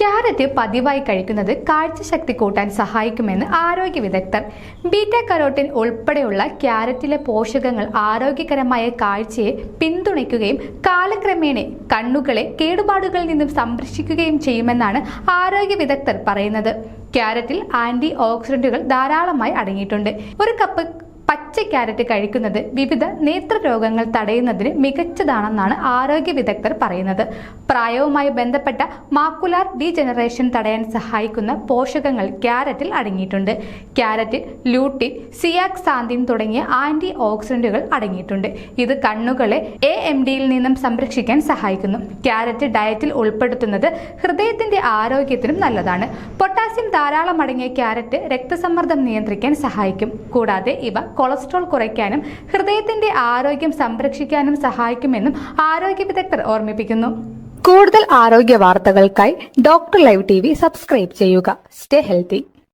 Carrot പതിവായി കഴിക്കുന്നത് കാഴ്ചശക്തി കൂട്ടാൻ സഹായിക്കുമെന്ന് ആരോഗ്യ വിദഗ്ധർ. ബീറ്റ കരോട്ടിൻ ഉൾപ്പെടെയുള്ള ക്യാരറ്റിലെ പോഷകങ്ങൾ ആരോഗ്യകരമായ കാഴ്ചയെ പിന്തുണയ്ക്കുകയും കാലക്രമേണ കണ്ണുകളെ കേടുപാടുകളിൽ നിന്നും സംരക്ഷിക്കുകയും ചെയ്യുമെന്നാണ് ആരോഗ്യ വിദഗ്ധർ പറയുന്നത്. ക്യാരറ്റിൽ ആന്റി ഓക്സിഡന്റുകൾ ധാരാളമായി അടങ്ങിയിട്ടുണ്ട്. ഒരു കപ്പ് പച്ച ക്യാരറ്റ് കഴിക്കുന്നത് വിവിധ നേത്രരോഗങ്ങൾ തടയുന്നതിന് മികച്ചതാണെന്നാണ് ആരോഗ്യ വിദഗ്ധർ പറയുന്നത്. പ്രായവുമായി ബന്ധപ്പെട്ട മാക്കുലാർ ഡീജനറേഷൻ തടയാൻ സഹായിക്കുന്ന പോഷകങ്ങൾ ക്യാരറ്റിൽ അടങ്ങിയിട്ടുണ്ട്. ക്യാരറ്റിൽ ലൂട്ടിൻ സിയാക്സാന്തിൻ തുടങ്ങിയ ആന്റി ഓക്സിഡന്റുകൾ അടങ്ങിയിട്ടുണ്ട്. ഇത് കണ്ണുകളെ എ എം ഡിയിൽ നിന്നും സംരക്ഷിക്കാൻ സഹായിക്കുന്നു. ക്യാരറ്റ് ഡയറ്റിൽ ഉൾപ്പെടുത്തുന്നത് ഹൃദയത്തിന്റെ ആരോഗ്യത്തിനും നല്ലതാണ്. പൊട്ടാസ്യം ധാരാളം അടങ്ങിയ ക്യാരറ്റ് രക്തസമ്മർദ്ദം നിയന്ത്രിക്കാൻ സഹായിക്കും. കൂടാതെ ഇവ കൊളസ്ട്രോൾ കുറയ്ക്കാനും ഹൃദയത്തിന്റെ ആരോഗ്യം സംരക്ഷിക്കാനും സഹായിക്കുമെന്നും ആരോഗ്യ വിദഗ്ധർ ഓർമ്മിപ്പിക്കുന്നു. കൂടുതൽ ആരോഗ്യ വാർത്തകൾക്കായി ഡോക്ടർ ലൈവ് ടി സബ്സ്ക്രൈബ് ചെയ്യുക. Stay healthy.